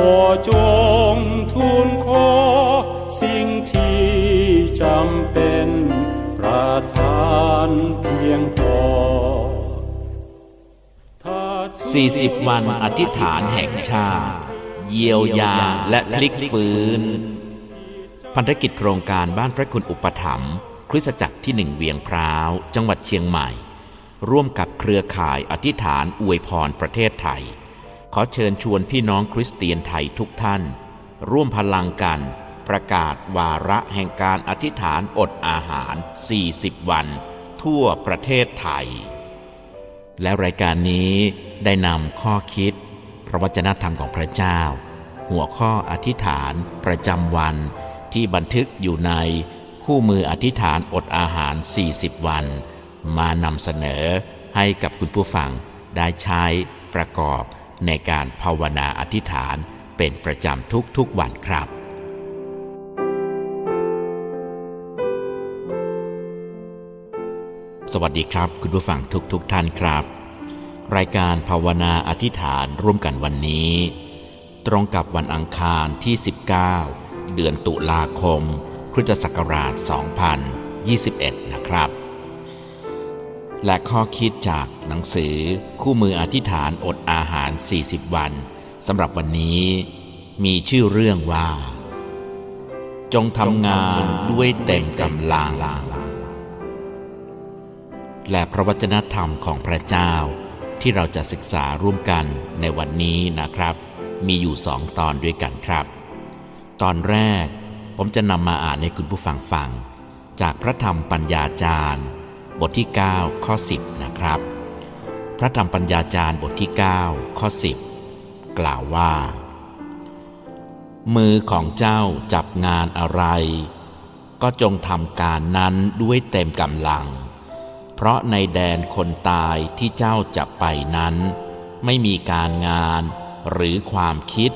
ก็จงทูลขอสิ่งที่จำเป็นประทานเพียงพอ40 วันอธิษฐานแห่งชาติ เยียวยาและพลิกฟื้น พันธกิจโครงการบ้านพระคุณอุปถัมภ์คริสตจักรที่หนึ่งเวียงพร้าว จังหวัดเชียงใหม่ ร่วมกับเครือข่ายอธิษฐานอวยพรประเทศไทย ขอเชิญชวนพี่น้องคริสเตียนไทยทุกท่าน ร่วมพลังกัน ประกาศวาระแห่งการอธิษฐานอดอาหาร 40 วัน ทั่วประเทศไทย และรายการนี้ได้นำข้อคิด พระวจนะธรรมของพระเจ้า หัวข้ออธิษฐานประจำวัน ที่บันทึกอยู่ในคู่มืออธิษฐานอดอาหาร 40 วัน มานำเสนอให้กับคุณผู้ฟังได้ใช้ประกอบ ในการภาวนาอธิษฐานเป็นประจำทุกๆวันครับสวัสดีครับ คุณผู้ฟังทุกๆทท่านครับ รายการภาวนาอธิษฐานร่วมกันวันนี้ ตรงกับวันอังคารที่ 19 เดือนตุลาคม คริสตศักราช 2021 นะครับ และข้อคิดจากหนังสือคู่มืออธิษฐานอดอาหาร 40 วันสำหรับวันนี้ มีชื่อเรื่องว่า จงทำงานด้วยเต็มกำลัง และพระวจนะธรรมของพระเจ้า ที่เราจะศึกษาร่วมกันในวันนี้นะครับ มีอยู่สองตอนด้วยกันครับ ตอนแรกผมจะนำมาอ่านให้คุณผู้ฟังฟัง จากพระธรรมปัญญาจารย์ บทที่ 9 ข้อ 10 นะครับ พระธรรมปัญญาจารย์บทที่ 9 ข้อ 10 กล่าวว่า มือของเจ้าจับงานอะไร ก็จงทำการนั้นด้วยเต็มกำลัง เพราะในแดนคนตายที่เจ้าจะไปนั้น ไม่มีการงานหรือความคิด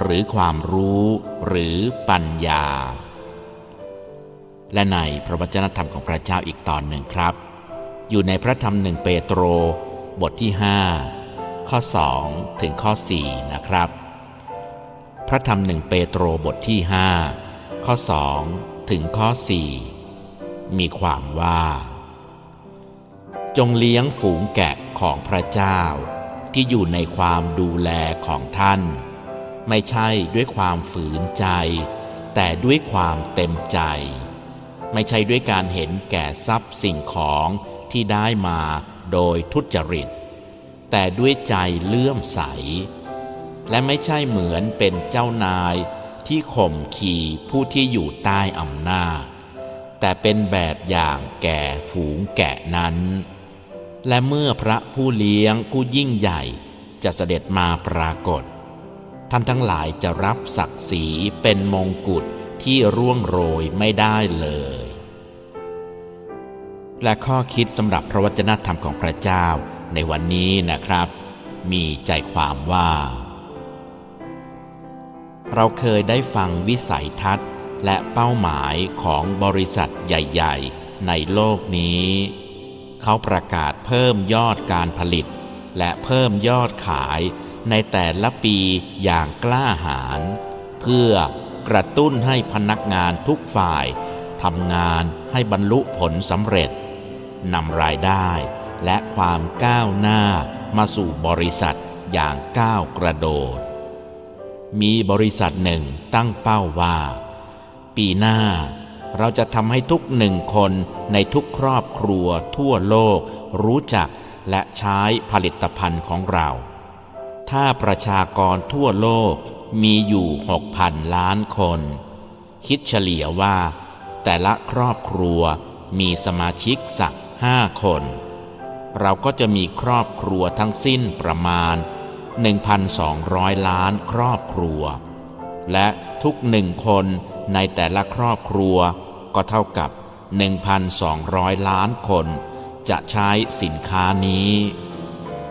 หรือความรู้ หรือปัญญา และในพระวจนะธรรมของพระเจ้าอีกตอนหนึ่งครับ อยู่ในพระธรรมหนึ่งเปโตร บทที่ 5 ข้อ 2 ถึงข้อ 4 นะครับ พระธรรมหนึ่งเปโตรบทที่ 5 ข้อ 2 ถึงข้อ 4 มีความว่า จงเลี้ยงฝูงแกะของพระเจ้า ที่อยู่ในความดูแลของท่าน ไม่ใช่ด้วยความฝืนใจ แต่ด้วยความเต็มใจ ไม่ใช่ด้วยการเห็นแก่ทรัพย์สิ่งของที่ได้มาโดยทุจริต แต่ด้วยใจเลื่อมใส และไม่ใช่เหมือนเป็นเจ้านายที่ข่มขี่ผู้ที่อยู่ใต้อำนาจ แต่เป็นแบบอย่างแก่ฝูงแกะนั้น และเมื่อพระผู้เลี้ยงผู้ยิ่งใหญ่จะเสด็จมาปรากฏ ท่านทั้งหลายจะรับศักดิ์ศรีเป็นมงกุฎ ที่ร่วงโรยไม่ได้เลย และข้อคิดสำหรับพระวจนะธรรมของพระเจ้าในวันนี้นะครับ มีใจความว่า เราเคยได้ฟังวิสัยทัศน์และเป้าหมายของบริษัทใหญ่ ๆ ในโลกนี้ เขาประกาศเพิ่มยอดการผลิต และเพิ่มยอดขายในแต่ละปีอย่างกล้าหาญเพื่อ กระตุ้นให้พนักงานทุกฝ่ายทำงานให้บรรลุผลสำเร็จนำรายได้และความก้าวหน้ามาสู่บริษัทอย่างก้าวกระโดด มีบริษัทหนึ่งตั้งเป้าว่า ปีหน้าเราจะทำให้ทุกหนึ่งคนในทุกครอบครัวทั่วโลกรู้จักและใช้ผลิตภัณฑ์ของเรา ถ้าประชากรทั่วโลก มีอยู่6,000ล้านคน คิดเฉลี่ยว่า แต่ละครอบครัวมีสมาชิกสักห้าคน เราก็จะมีครอบครัวทั้งสิ้นประมาณ 1,200 ล้านครอบครัว และทุกหนึ่งคนในแต่ละครอบครัวก็เท่ากับ 1,200 ล้านคน จะใช้สินค้านี้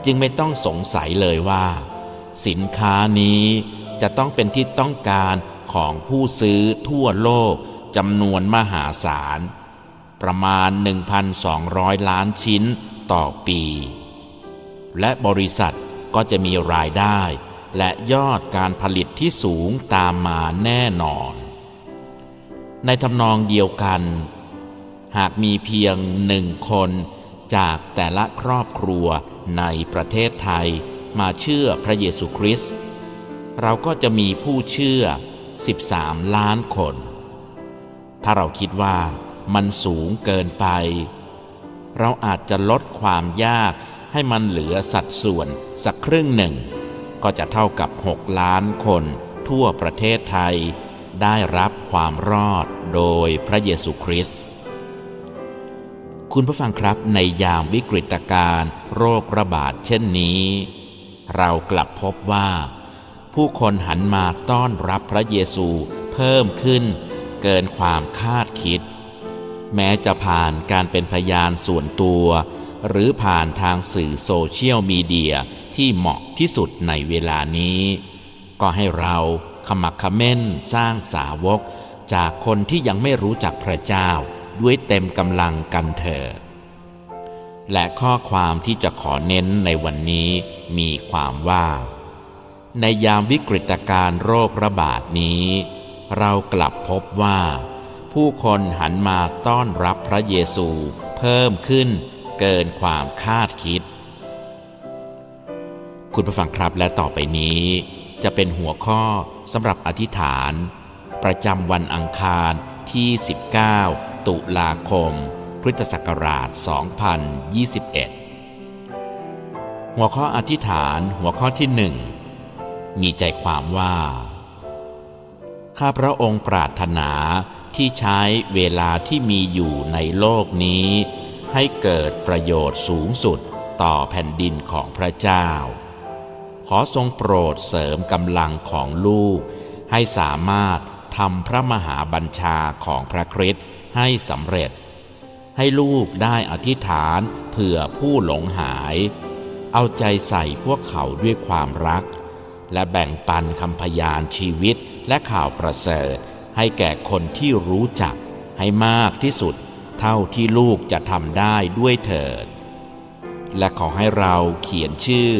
จึงไม่ต้องสงสัยเลยว่า สินค้านี้ จะต้องเป็นที่ต้องการของผู้ซื้อทั่วโลกจำนวนมหาศาล ประมาณ 1,200 ล้านชิ้นต่อปี และบริษัทก็จะมีรายได้ และยอดการผลิตที่สูงตามมาแน่นอน ในทำนองเดียวกัน หากมีเพียงหนึ่งคนจากแต่ละครอบครัวในประเทศไทยมาเชื่อพระเยซูคริสต์ เราก็จะมีผู้เชื่อ 13 ล้านคน ถ้าเราคิดว่ามันสูงเกินไป เราอาจจะลดความยากให้มันเหลือสัดส่วนสักครึ่งหนึ่ง ก็จะเท่ากับ 6 ล้านคนทั่วประเทศไทย ได้รับความรอดโดยพระเยซูคริสต์คุณผู้ฟังครับในยามวิกฤตการณ์โรคระบาดเช่นนี้ เรากลับพบว่า ผู้คนหันมาต้อนรับพระเยซูเพิ่มขึ้น เกินความคาดคิด แม้จะผ่านการเป็นพยานส่วนตัว หรือผ่านทางสื่อโซเชียลมีเดียที่เหมาะที่สุดในเวลานี้ ก็ให้เราขมักเขม้นสร้างสาวก จากคนที่ยังไม่รู้จักพระเจ้าด้วยเต็มกำลังกันเถิดและข้อความที่จะขอเน้นในวันนี้มีความว่า ในยามวิกฤตการโรคระบาดนี้ เรากลับพบว่า ผู้คนหันมาต้อนรับพระเยซูเพิ่มขึ้นเกินความคาดคิด คุณผู้ฟังครับและต่อไปนี้ จะเป็นหัวข้อสำหรับอธิษฐาน ประจำวันอังคารที่ 19 ตุลาคม พุทธศักราช 2021 หัวข้ออธิษฐานหัวข้อที่หนึ่ง มีใจความว่า ข้าพระองค์ปรารถนาที่ใช้เวลาที่มีอยู่ในโลกนี้ ให้เกิดประโยชน์สูงสุดต่อแผ่นดินของพระเจ้า ขอทรงโปรดเสริมกำลังของลูก ให้สามารถทำพระมหาบัญชาของพระคริสต์ให้สำเร็จ ให้ลูกได้อธิษฐานเผื่อผู้หลงหาย เอาใจใส่พวกเขาด้วยความรัก และแบ่งปันคำพยานชีวิตและข่าวประเสริฐ ให้แก่คนที่รู้จักให้มากที่สุด เท่าที่ลูกจะทำได้ด้วยเถิด และขอให้เราเขียนชื่อ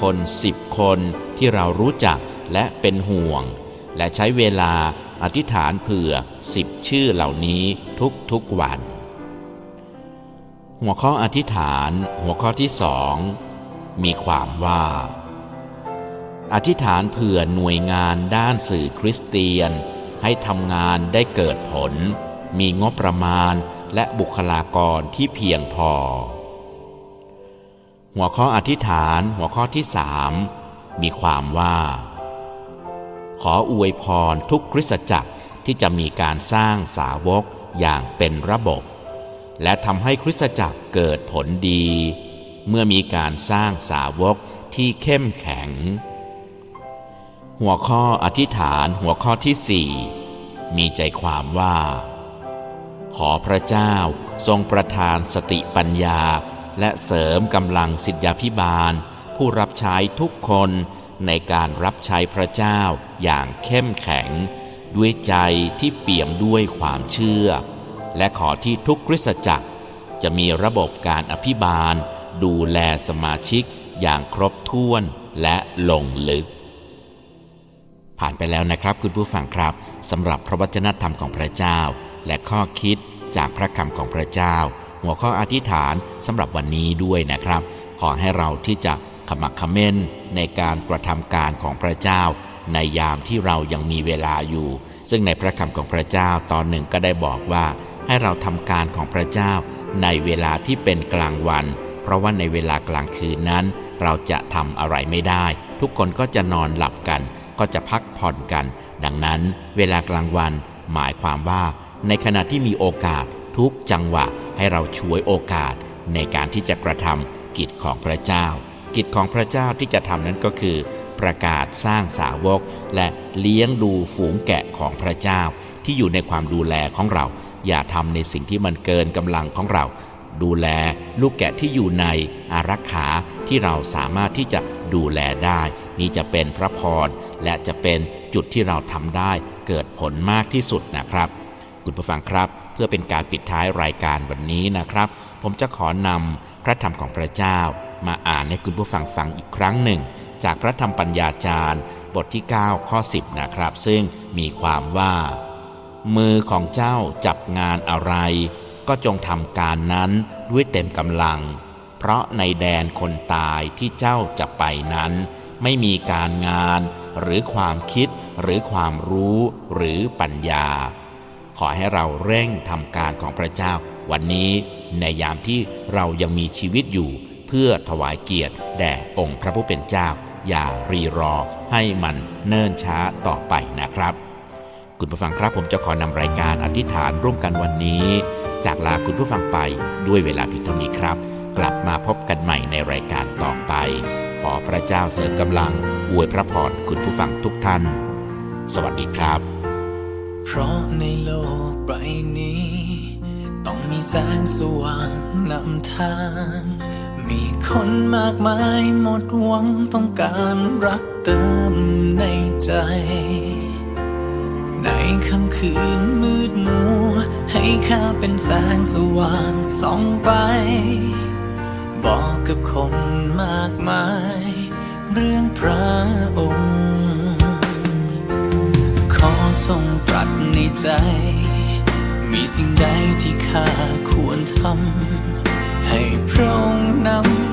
คนสิบคนที่เรารู้จักและเป็นห่วง และใช้เวลาอธิษฐานเผื่อสิบชื่อเหล่านี้ทุกๆวัน หัวข้ออธิษฐานหัวข้อที่สองมีความว่า อธิษฐานเผื่อหน่วยงานด้านสื่อคริสเตียน ให้ทำงานได้เกิดผล มีงบประมาณและบุคลากรที่เพียงพอ หัวข้ออธิษฐานหัวข้อที่สามมีความว่า ขออวยพรทุกคริสตจักรที่จะมีการสร้างสาวกอย่างเป็นระบบ และทำให้คริสตจักรเกิดผลดี เมื่อมีการสร้างสาวกที่เข้มแข็ง หัวข้ออธิษฐานหัวข้อที่สี่มีใจความว่า ขอพระเจ้าทรงประทานสติปัญญา และเสริมกำลังสิทธยาพิบาล ผู้รับใช้ทุกคนในการรับใช้พระเจ้าอย่างเข้มแข็ง ด้วยใจที่เปี่ยมด้วยความเชื่อ และขอที่ทุกคริสตจักร จะมีระบบการอภิบาล ดูแลสมาชิกอย่างครบถ้วนและลงลึก ผ่านไปแล้วนะครับคุณผู้ฟังครับสำหรับพระวจนะธรรมของพระเจ้า และข้อคิดจากพระคำของพระเจ้า หัวข้ออธิษฐานสำหรับวันนี้ด้วยนะครับ ขอให้เราที่จะขมักเขม้นในการกระทำการของพระเจ้า ในยามที่เรายังมีเวลาอยู่ ซึ่งในพระคำของพระเจ้าตอนหนึ่งก็ได้บอกว่า ให้เราทำการของพระเจ้า ในเวลาที่เป็นกลางวัน เพราะว่าในเวลากลางคืนนั้น เราจะทำอะไรไม่ได้ ทุกคนก็จะนอนหลับกัน ก็จะพักผ่อนกัน ดังนั้น เวลากลางวัน หมายความว่า ในขณะที่มีโอกาสทุกจังหวะให้เราช่วยโอกาส ในการที่จะกระทำกิจของพระเจ้า กิจของพระเจ้าที่จะทำนั้นก็คือ ประกาศสร้างสาวก และเลี้ยงดูฝูงแกะของพระเจ้า ที่อยู่ในความดูแลของเรา อย่าทำในสิ่งที่มันเกินกำลังของเรา ดูแลลูกแกะที่อยู่ในอารักขาที่เราสามารถที่จะดูแลได้ นี่จะเป็นพระพรและจะเป็นจุดที่เราทำได้เกิดผลมากที่สุดนะครับ คุณผู้ฟังครับ เพื่อเป็นการปิดท้ายรายการวันนี้นะครับ ผมจะขอนำพระธรรมของพระเจ้า มาอ่านให้คุณผู้ฟังฟังอีกครั้งหนึ่ง จากพระธรรมปัญญาจารย์ บทที่ 9 ข้อ 10 นะครับ ซึ่งมีความว่า มือของเจ้าจับงานอะไร ก็จงทำการนั้นด้วยเต็มกำลัง เพราะในแดนคนตายที่เจ้าจะไปนั้น ไม่มีการงานหรือความคิดหรือความรู้หรือปัญญา ขอให้เราเร่งทำการของพระเจ้า วันนี้ในยามที่เรายังมีชีวิตอยู่ เพื่อถวายเกียรติแด่องค์พระผู้เป็นเจ้า อย่ารีรอให้มันเนิ่นช้าต่อไปนะครับ คุณผู้ฟังครับผมจะขอนำรายการอธิษฐานร่วมกันวันนี้ จากลาคุณผู้ฟังไปด้วยเวลาเพียงเท่านี้ครับ กลับมาพบกันใหม่ในรายการต่อไป ขอพระเจ้าเสริมกำลังอวยพระพรคุณผู้ฟังทุกท่าน สวัสดีครับ เพราะในโลกใบนี้ ต้องมีแสงสว่างนำทาง มีคนมากมายหมดหวังต้องการรักเติมในใจ ในค่ำคืนมืดมัว ให้ข้าเป็นแสงสว่างส่องไป บอกกับคนมากมาย เรื่องพระองค์ ขอทรงตรัสในใจ มีสิ่งใดที่ข้าควรทำให้พระองค์นำ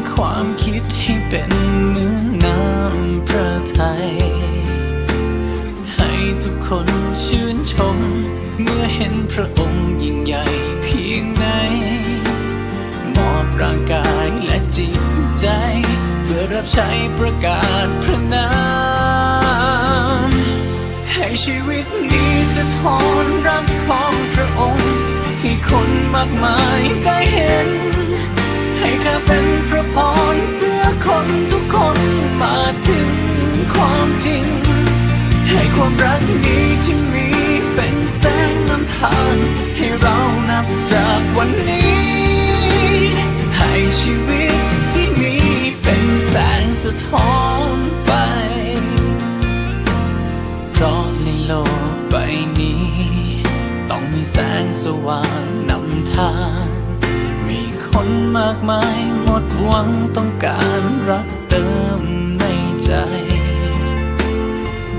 ใช้ประกาศพระนามให้ชีวิตนี้สะท้อนรักของพระองค์ ให้คนมากมายได้เห็น ให้ข้าเป็นพระพรเพื่อคนทุกคนมาถึงความจริง ให้ความรักนี้ที่มีเป็นแสงนำทางให้เรานับจากวันนี้ ให้ชีวิต สะท้อนไป เพราะในโลกใบนี้ ต้องมีแสงสว่างนำทาง มีคนมากมายหมดหวังต้องการรักเติมในใจ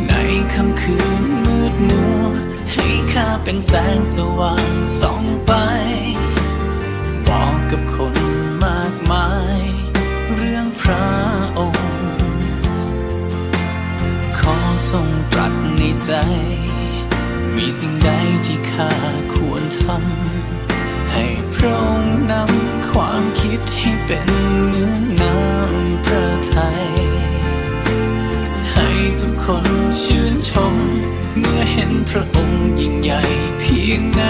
ในค่ำคืนมืดมัว ให้ข้าเป็นแสงสว่างส่องไป บอกกับคนมากมาย เรื่องพระ ทรงตรัสในใจ มีสิ่งใดที่ข้าควรทำ ให้พระองค์นำความคิดให้เป็นเหมือนน้ำพระทัย ให้ทุกคนชื่นชม เมื่อเห็นพระองค์ยิ่งใหญ่เพียงไหน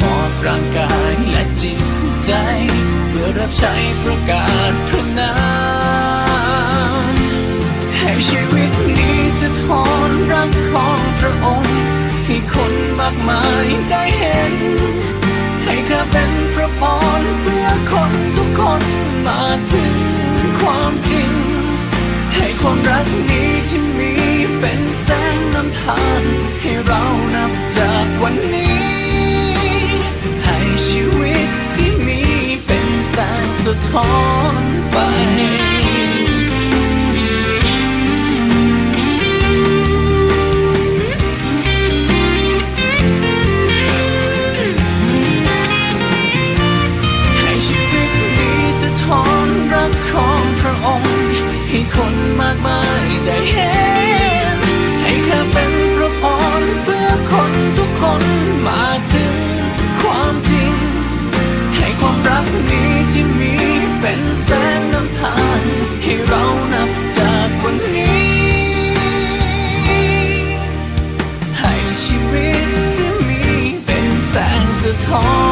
มอบร่างกายและจิตใจ เพื่อรับใช้ประกาศพระนาม ให้ชีวิตนี้สะท้อนรักของพระองค์ ให้คนมากมายได้เห็น ให้ข้าเป็นพระพรเพื่อคนทุกคนมาถึงความจริง ให้ความรักนี้ที่มีเป็นแสงนำทางให้เรานับจากวันนี้ ให้ชีวิตที่มีเป็นแสงสะท้อนไป home.